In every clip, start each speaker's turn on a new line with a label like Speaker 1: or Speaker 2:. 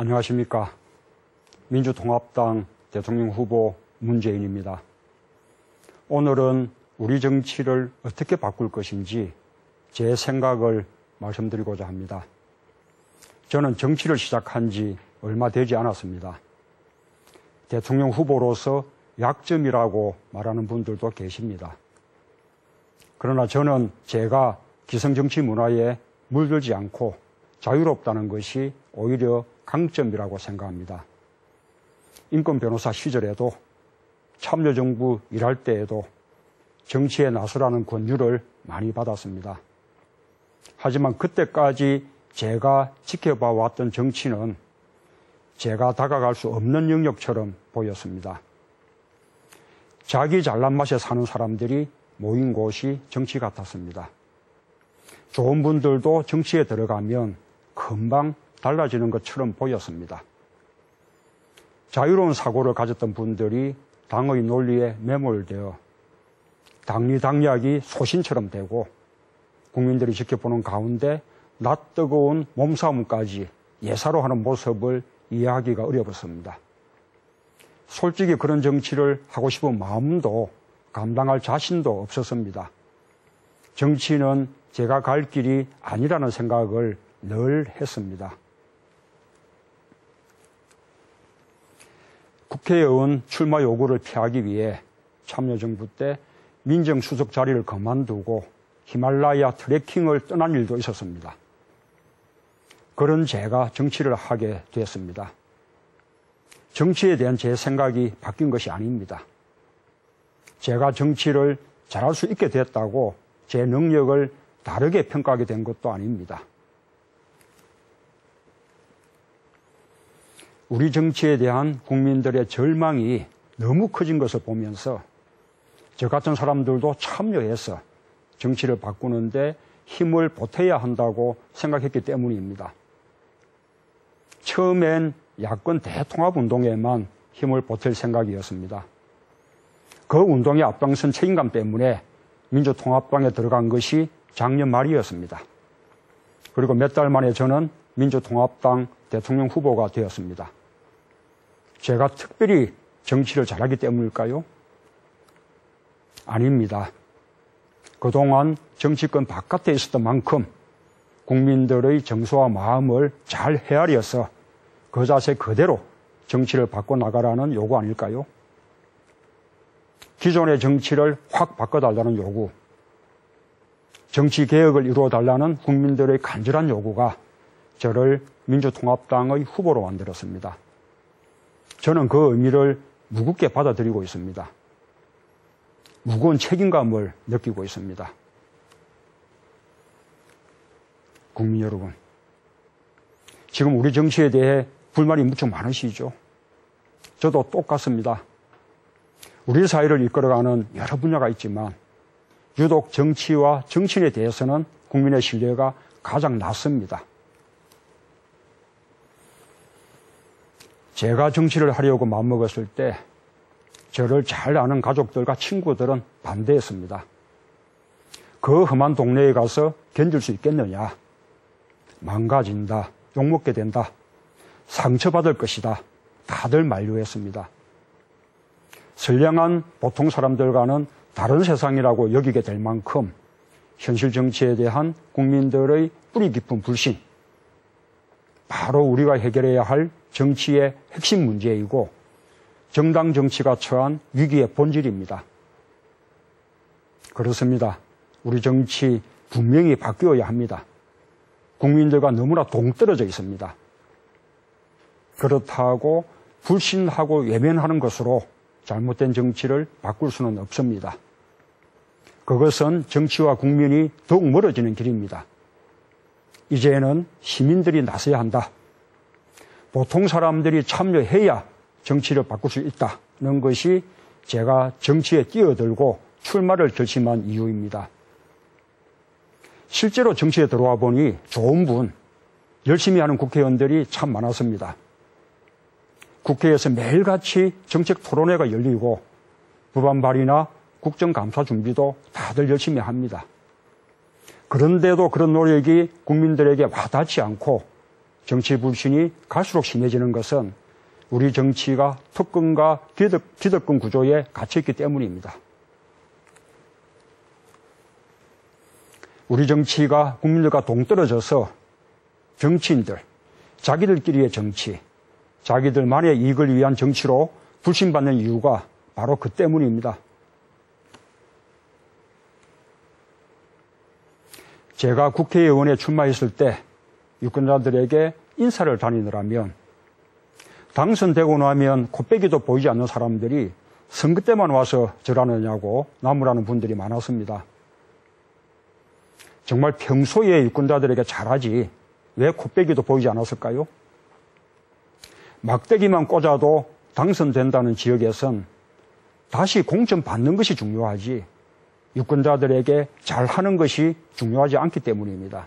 Speaker 1: 안녕하십니까. 민주통합당 대통령 후보 문재인입니다. 오늘은 우리 정치를 어떻게 바꿀 것인지 제 생각을 말씀드리고자 합니다. 저는 정치를 시작한 지 얼마 되지 않았습니다. 대통령 후보로서 약점이라고 말하는 분들도 계십니다. 그러나 저는 제가 기성정치 문화에 물들지 않고 자유롭다는 것이 오히려 강점이라고 생각합니다. 인권 변호사 시절에도 참여정부 일할 때에도 정치에 나서라는 권유를 많이 받았습니다. 하지만 그때까지 제가 지켜봐 왔던 정치는 제가 다가갈 수 없는 영역처럼 보였습니다. 자기 잘난 맛에 사는 사람들이 모인 곳이 정치 같았습니다. 좋은 분들도 정치에 들어가면 금방 달라지는 것처럼 보였습니다. 자유로운 사고를 가졌던 분들이 당의 논리에 매몰되어 당리당략이 소신처럼 되고 국민들이 지켜보는 가운데 낯뜨거운 몸싸움까지 예사로 하는 모습을 이해하기가 어려웠습니다. 솔직히 그런 정치를 하고 싶은 마음도 감당할 자신도 없었습니다. 정치는 제가 갈 길이 아니라는 생각을 늘 했습니다. 국회의원 출마 요구를 피하기 위해 참여정부 때 민정수석 자리를 그만두고 히말라야 트레킹을 떠난 일도 있었습니다. 그런 제가 정치를 하게 됐습니다. 정치에 대한 제 생각이 바뀐 것이 아닙니다. 제가 정치를 잘할 수 있게 됐다고 제 능력을 다르게 평가하게 된 것도 아닙니다. 우리 정치에 대한 국민들의 절망이 너무 커진 것을 보면서 저 같은 사람들도 참여해서 정치를 바꾸는데 힘을 보태야 한다고 생각했기 때문입니다. 처음엔 야권 대통합 운동에만 힘을 보탤 생각이었습니다. 그 운동의 앞장선 책임감 때문에 민주통합당에 들어간 것이 작년 말이었습니다. 그리고 몇 달 만에 저는 민주통합당 대통령 후보가 되었습니다. 제가 특별히 정치를 잘하기 때문일까요? 아닙니다. 그동안 정치권 바깥에 있었던 만큼 국민들의 정서와 마음을 잘 헤아려서 그 자세 그대로 정치를 바꿔나가라는 요구 아닐까요? 기존의 정치를 확 바꿔달라는 요구, 정치 개혁을 이루어 달라는 국민들의 간절한 요구가 저를 민주통합당의 후보로 만들었습니다. 저는 그 의미를 무겁게 받아들이고 있습니다. 무거운 책임감을 느끼고 있습니다. 국민 여러분, 지금 우리 정치에 대해 불만이 무척 많으시죠? 저도 똑같습니다. 우리 사회를 이끌어가는 여러 분야가 있지만 유독 정치와 정치인에 대해서는 국민의 신뢰가 가장 낮습니다. 제가 정치를 하려고 마음먹었을 때 저를 잘 아는 가족들과 친구들은 반대했습니다. 그 험한 동네에 가서 견딜 수 있겠느냐? 망가진다. 욕먹게 된다. 상처받을 것이다. 다들 만류했습니다. 선량한 보통 사람들과는 다른 세상이라고 여기게 될 만큼 현실 정치에 대한 국민들의 뿌리 깊은 불신, 바로 우리가 해결해야 할 정치의 핵심 문제이고 정당 정치가 처한 위기의 본질입니다. 그렇습니다. 우리 정치 분명히 바뀌어야 합니다. 국민들과 너무나 동떨어져 있습니다. 그렇다고 불신하고 외면하는 것으로 잘못된 정치를 바꿀 수는 없습니다. 그것은 정치와 국민이 더욱 멀어지는 길입니다. 이제는 시민들이 나서야 한다. 보통 사람들이 참여해야 정치를 바꿀 수 있다는 것이 제가 정치에 뛰어들고 출마를 결심한 이유입니다. 실제로 정치에 들어와 보니 좋은 분, 열심히 하는 국회의원들이 참 많았습니다. 국회에서 매일같이 정책 토론회가 열리고 법안 발의나 국정감사 준비도 다들 열심히 합니다. 그런데도 그런 노력이 국민들에게 와닿지 않고 정치 불신이 갈수록 심해지는 것은 우리 정치가 특권과 기득, 기득 권 구조에 갇혀있기 때문입니다. 우리 정치가 국민들과 동떨어져서 정치인들, 자기들끼리의 정치, 자기들만의 이익을 위한 정치로 불신받는 이유가 바로 그 때문입니다. 제가 국회의원에 출마했을 때 유권자들에게 인사를 다니느라면 당선되고 나면 코빼기도 보이지 않는 사람들이 선거 때만 와서 저라느냐고 나무라는 분들이 많았습니다. 정말 평소에 유권자들에게 잘하지 왜 코빼기도 보이지 않았을까요? 막대기만 꽂아도 당선된다는 지역에선 다시 공천 받는 것이 중요하지 유권자들에게 잘하는 것이 중요하지 않기 때문입니다.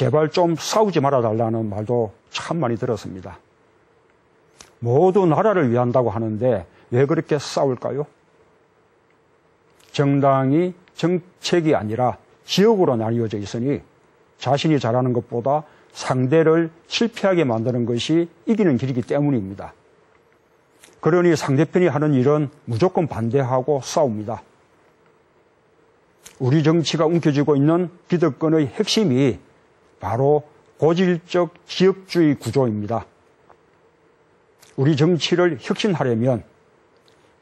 Speaker 1: 제발 좀 싸우지 말아달라는 말도 참 많이 들었습니다. 모두 나라를 위한다고 하는데 왜 그렇게 싸울까요? 정당이 정책이 아니라 지역으로 나뉘어져 있으니 자신이 잘하는 것보다 상대를 실패하게 만드는 것이 이기는 길이기 때문입니다. 그러니 상대편이 하는 일은 무조건 반대하고 싸웁니다. 우리 정치가 움켜쥐고 있는 기득권의 핵심이 바로 고질적 지역주의 구조입니다. 우리 정치를 혁신하려면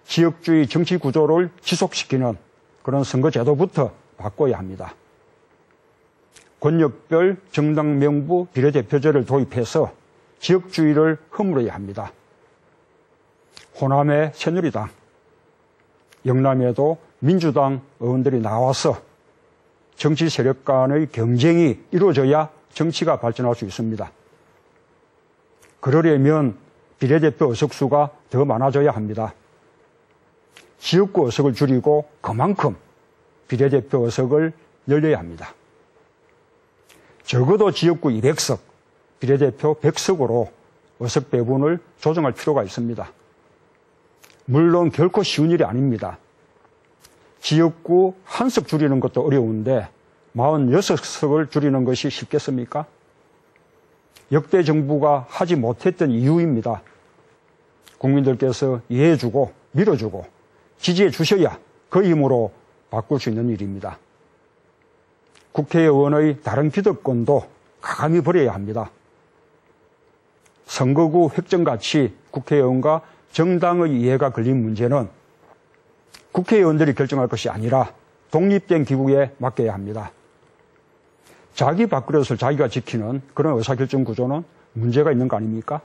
Speaker 1: 지역주의 정치 구조를 지속시키는 그런 선거제도부터 바꿔야 합니다. 권역별 정당 명부 비례대표제를 도입해서 지역주의를 허물어야 합니다. 호남의 새누리당, 영남에도 민주당 의원들이 나와서 정치 세력 간의 경쟁이 이루어져야 정치가 발전할 수 있습니다. 그러려면 비례대표 의석수가 더 많아져야 합니다. 지역구 의석을 줄이고 그만큼 비례대표 의석을 늘려야 합니다. 적어도 지역구 200석, 비례대표 100석으로 의석 배분을 조정할 필요가 있습니다. 물론 결코 쉬운 일이 아닙니다. 지역구 한 석 줄이는 것도 어려운데 46석을 줄이는 것이 쉽겠습니까? 역대 정부가 하지 못했던 이유입니다. 국민들께서 이해해주고 밀어주고 지지해 주셔야 그 힘으로 바꿀 수 있는 일입니다. 국회의원의 다른 기득권도 가감히 버려야 합니다. 선거구 획정같이 국회의원과 정당의 이해가 걸린 문제는 국회의원들이 결정할 것이 아니라 독립된 기구에 맡겨야 합니다. 자기 밥그릇을 자기가 지키는 그런 의사결정 구조는 문제가 있는 거 아닙니까?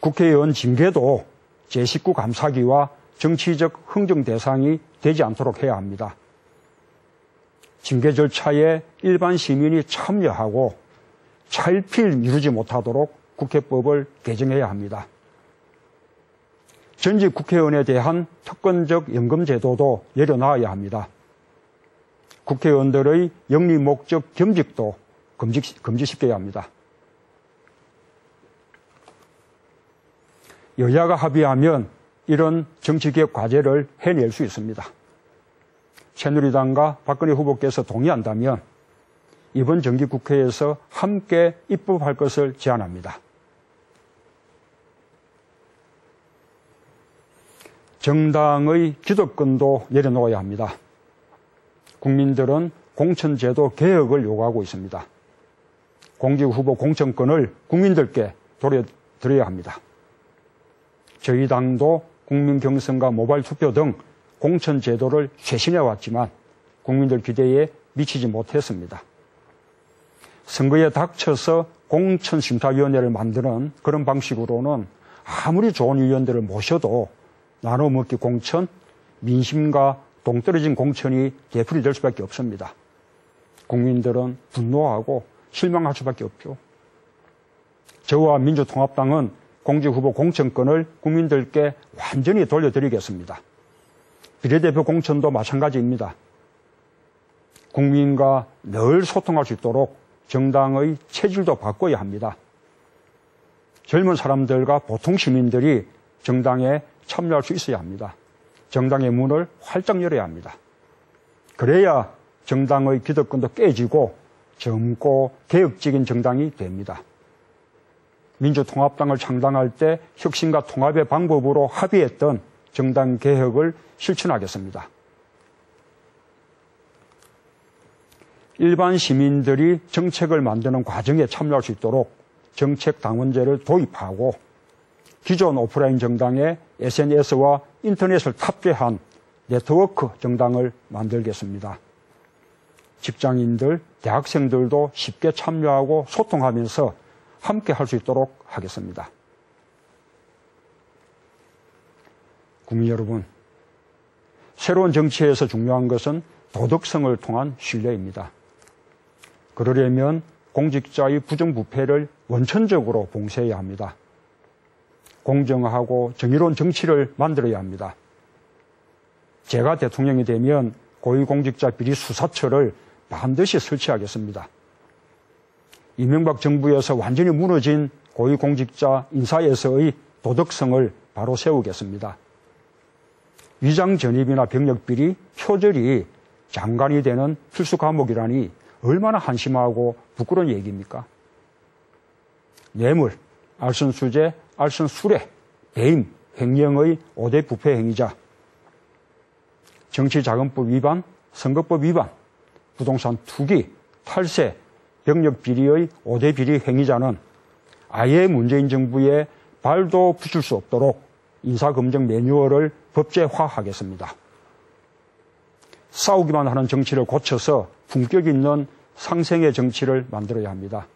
Speaker 1: 국회의원 징계도 제19 감사기와 정치적 흥정 대상이 되지 않도록 해야 합니다. 징계 절차에 일반 시민이 참여하고 차일필 미루지 못하도록 국회법을 개정해야 합니다. 전직 국회의원에 대한 특권적 연금 제도도 내려놔야 합니다. 국회의원들의 영리 목적 겸직도 금지, 금지시켜야 합니다. 여야가 합의하면 이런 정치개혁 과제를 해낼 수 있습니다. 새누리당과 박근혜 후보께서 동의한다면 이번 정기국회에서 함께 입법할 것을 제안합니다. 정당의 기득권도 내려놓아야 합니다. 국민들은 공천제도 개혁을 요구하고 있습니다. 공직후보 공천권을 국민들께 돌려드려야 합니다. 저희 당도 국민경선과 모바일 투표 등 공천제도를 쇄신해 왔지만 국민들 기대에 미치지 못했습니다. 선거에 닥쳐서 공천심사위원회를 만드는 그런 방식으로는 아무리 좋은 위원들을 모셔도 나눠 먹기 공천, 민심과 동떨어진 공천이 되풀이 될 수밖에 없습니다. 국민들은 분노하고 실망할 수밖에 없죠. 저와 민주통합당은 공직후보 공천권을 국민들께 완전히 돌려드리겠습니다. 비례대표 공천도 마찬가지입니다. 국민과 늘 소통할 수 있도록 정당의 체질도 바꿔야 합니다. 젊은 사람들과 보통 시민들이 정당에 참여할 수 있어야 합니다. 정당의 문을 활짝 열어야 합니다. 그래야 정당의 기득권도 깨지고 젊고 개혁적인 정당이 됩니다. 민주통합당을 창당할 때 혁신과 통합의 방법으로 합의했던 정당 개혁을 실천하겠습니다. 일반 시민들이 정책을 만드는 과정에 참여할 수 있도록 정책 당원제를 도입하고 기존 오프라인 정당에 SNS와 인터넷을 탑재한 네트워크 정당을 만들겠습니다. 직장인들, 대학생들도 쉽게 참여하고 소통하면서 함께 할 수 있도록 하겠습니다. 국민 여러분, 새로운 정치에서 중요한 것은 도덕성을 통한 신뢰입니다. 그러려면 공직자의 부정부패를 원천적으로 봉쇄해야 합니다. 공정하고 정의로운 정치를 만들어야 합니다. 제가 대통령이 되면 고위공직자 비리 수사처를 반드시 설치하겠습니다. 이명박 정부에서 완전히 무너진 고위공직자 인사에서의 도덕성을 바로 세우겠습니다. 위장 전입이나 병력 비리, 표절이 장관이 되는 필수 과목이라니 얼마나 한심하고 부끄러운 얘기입니까? 뇌물, 알선수재, 알선수뢰, 배임, 횡령의 5대 부패 행위자, 정치자금법 위반, 선거법 위반, 부동산 투기, 탈세, 병력 비리의 5대 비리 행위자는 아예 문재인 정부에 발도 붙일 수 없도록 인사검증 매뉴얼을 법제화하겠습니다. 싸우기만 하는 정치를 고쳐서 품격 있는 상생의 정치를 만들어야 합니다.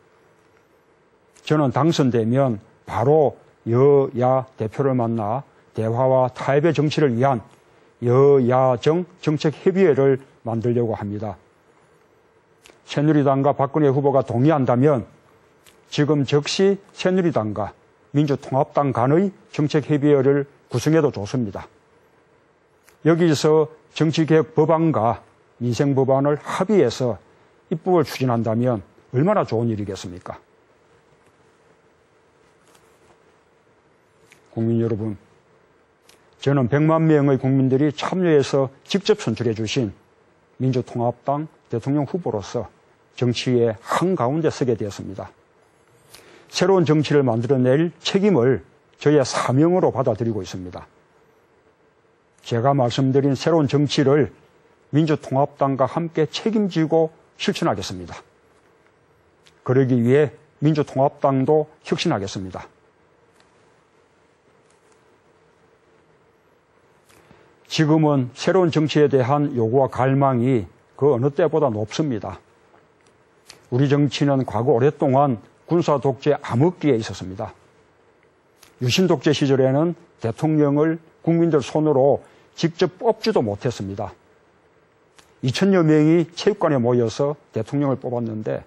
Speaker 1: 저는 당선되면 바로 여야 대표를 만나 대화와 타협의 정치를 위한 여야정 정책협의회를 만들려고 합니다. 새누리당과 박근혜 후보가 동의한다면 지금 즉시 새누리당과 민주통합당 간의 정책협의회를 구성해도 좋습니다. 여기서 정치개혁 법안과 민생법안을 합의해서 입법을 추진한다면 얼마나 좋은 일이겠습니까? 국민 여러분, 저는 100만 명의 국민들이 참여해서 직접 선출해 주신 민주통합당 대통령 후보로서 정치의 한가운데 서게 되었습니다. 새로운 정치를 만들어낼 책임을 저의 사명으로 받아들이고 있습니다. 제가 말씀드린 새로운 정치를 민주통합당과 함께 책임지고 실천하겠습니다. 그러기 위해 민주통합당도 혁신하겠습니다. 지금은 새로운 정치에 대한 요구와 갈망이 그 어느 때보다 높습니다. 우리 정치는 과거 오랫동안 군사 독재 암흑기에 있었습니다. 유신 독재 시절에는 대통령을 국민들 손으로 직접 뽑지도 못했습니다. 2천여 명이 체육관에 모여서 대통령을 뽑았는데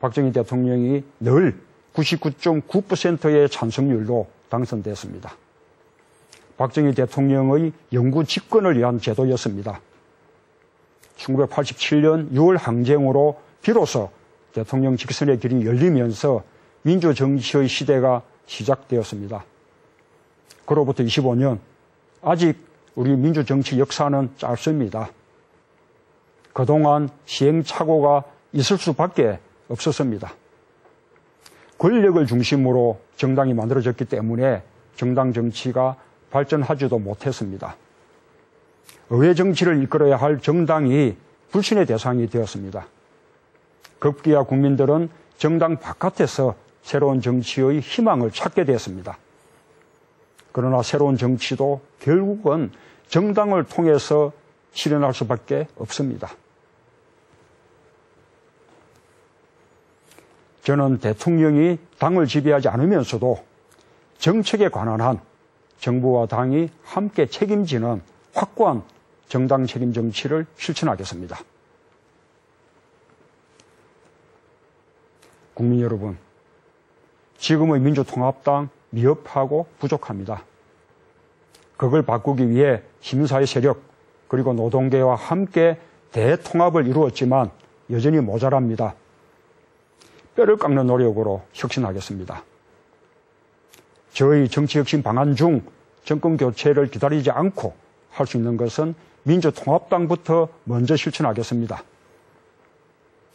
Speaker 1: 박정희 대통령이 늘 99.9%의 찬성률로 당선됐습니다. 박정희 대통령의 영구 집권을 위한 제도였습니다. 1987년 6월 항쟁으로 비로소 대통령 직선의 길이 열리면서 민주정치의 시대가 시작되었습니다. 그로부터 25년, 아직 우리 민주정치 역사는 짧습니다. 그동안 시행착오가 있을 수밖에 없었습니다. 권력을 중심으로 정당이 만들어졌기 때문에 정당 정치가 발전하지도 못했습니다. 의회 정치를 이끌어야 할 정당이 불신의 대상이 되었습니다. 급기야 국민들은 정당 바깥에서 새로운 정치의 희망을 찾게 되었습니다. 그러나 새로운 정치도 결국은 정당을 통해서 실현할 수밖에 없습니다. 저는 대통령이 당을 지배하지 않으면서도 정책에 관한 한 정부와 당이 함께 책임지는 확고한 정당 책임 정치를 실천하겠습니다. 국민 여러분, 지금의 민주통합당 미흡하고 부족합니다. 그걸 바꾸기 위해 시민사회 세력 그리고 노동계와 함께 대통합을 이루었지만 여전히 모자랍니다. 뼈를 깎는 노력으로 혁신하겠습니다. 저희 정치혁신 방안 중 정권 교체를 기다리지 않고 할 수 있는 것은 민주통합당부터 먼저 실천하겠습니다.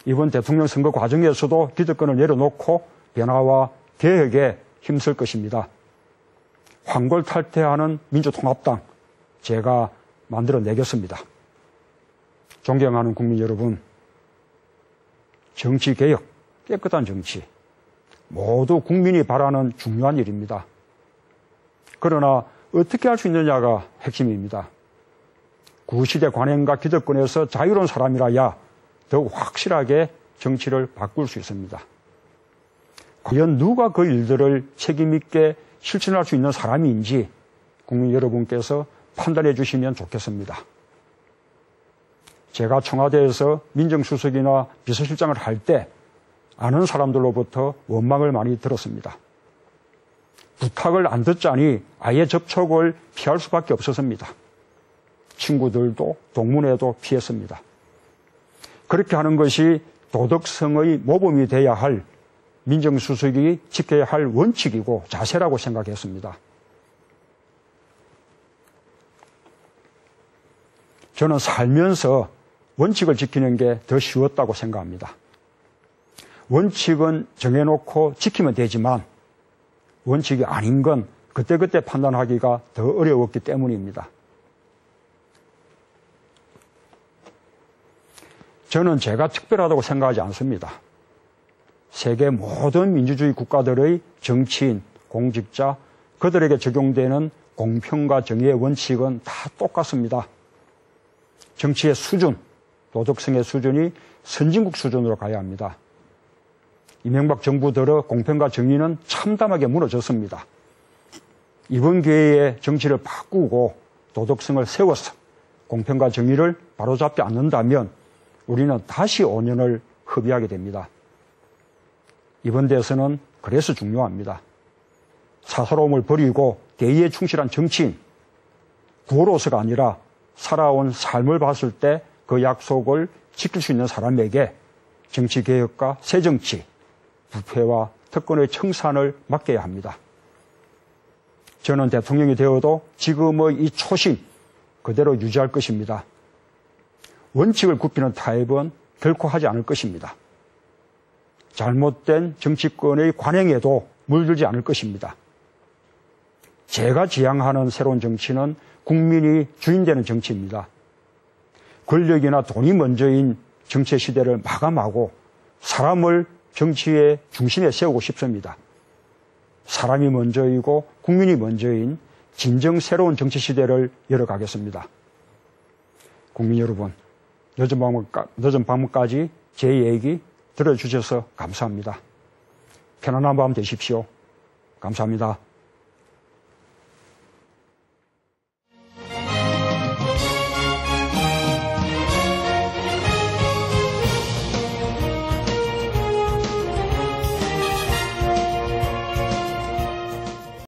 Speaker 1: 이번 대통령 선거 과정에서도 기득권을 내려놓고 변화와 개혁에 힘쓸 것입니다. 황골탈퇴하는 민주통합당 제가 만들어내겠습니다. 존경하는 국민 여러분, 정치 개혁, 깨끗한 정치, 모두 국민이 바라는 중요한 일입니다. 그러나 어떻게 할 수 있느냐가 핵심입니다. 구시대 관행과 기득권에서 자유로운 사람이라야 더욱 확실하게 정치를 바꿀 수 있습니다. 과연 누가 그 일들을 책임있게 실천할 수 있는 사람인지 국민 여러분께서 판단해 주시면 좋겠습니다. 제가 청와대에서 민정수석이나 비서실장을 할 때 아는 사람들로부터 원망을 많이 들었습니다. 부탁을 안 듣자니 아예 접촉을 피할 수밖에 없었습니다. 친구들도 동문회도 피했습니다. 그렇게 하는 것이 도덕성의 모범이 돼야 할 민정수석이 지켜야 할 원칙이고 자세라고 생각했습니다. 저는 살면서 원칙을 지키는 게 더 쉬웠다고 생각합니다. 원칙은 정해놓고 지키면 되지만 원칙이 아닌 건 그때그때 판단하기가 더 어려웠기 때문입니다. 저는 제가 특별하다고 생각하지 않습니다. 세계 모든 민주주의 국가들의 정치인, 공직자, 그들에게 적용되는 공평과 정의의 원칙은 다 똑같습니다. 정치의 수준, 도덕성의 수준이 선진국 수준으로 가야 합니다. 이명박 정부 들어 공평과 정의는 참담하게 무너졌습니다. 이번 기회에 정치를 바꾸고 도덕성을 세워서 공평과 정의를 바로잡지 않는다면 우리는 다시 5년을 허비하게 됩니다. 이번 대선은 그래서 중요합니다. 사사로움을 버리고 대의에 충실한 정치인, 구호로서가 아니라 살아온 삶을 봤을 때 그 약속을 지킬 수 있는 사람에게 정치개혁과 새정치, 부패와 특권의 청산을 맡겨야 합니다. 저는 대통령이 되어도 지금의 이 초심 그대로 유지할 것입니다. 원칙을 굽히는 타협은 결코 하지 않을 것입니다. 잘못된 정치권의 관행에도 물들지 않을 것입니다. 제가 지향하는 새로운 정치는 국민이 주인되는 정치입니다. 권력이나 돈이 먼저인 정치 시대를 마감하고 사람을 정치의 중심에 세우고 싶습니다. 사람이 먼저이고 국민이 먼저인 진정 새로운 정치 시대를 열어가겠습니다. 국민 여러분, 늦은 밤까지, 늦은 밤까지 제 얘기 들어주셔서 감사합니다. 편안한 밤 되십시오. 감사합니다.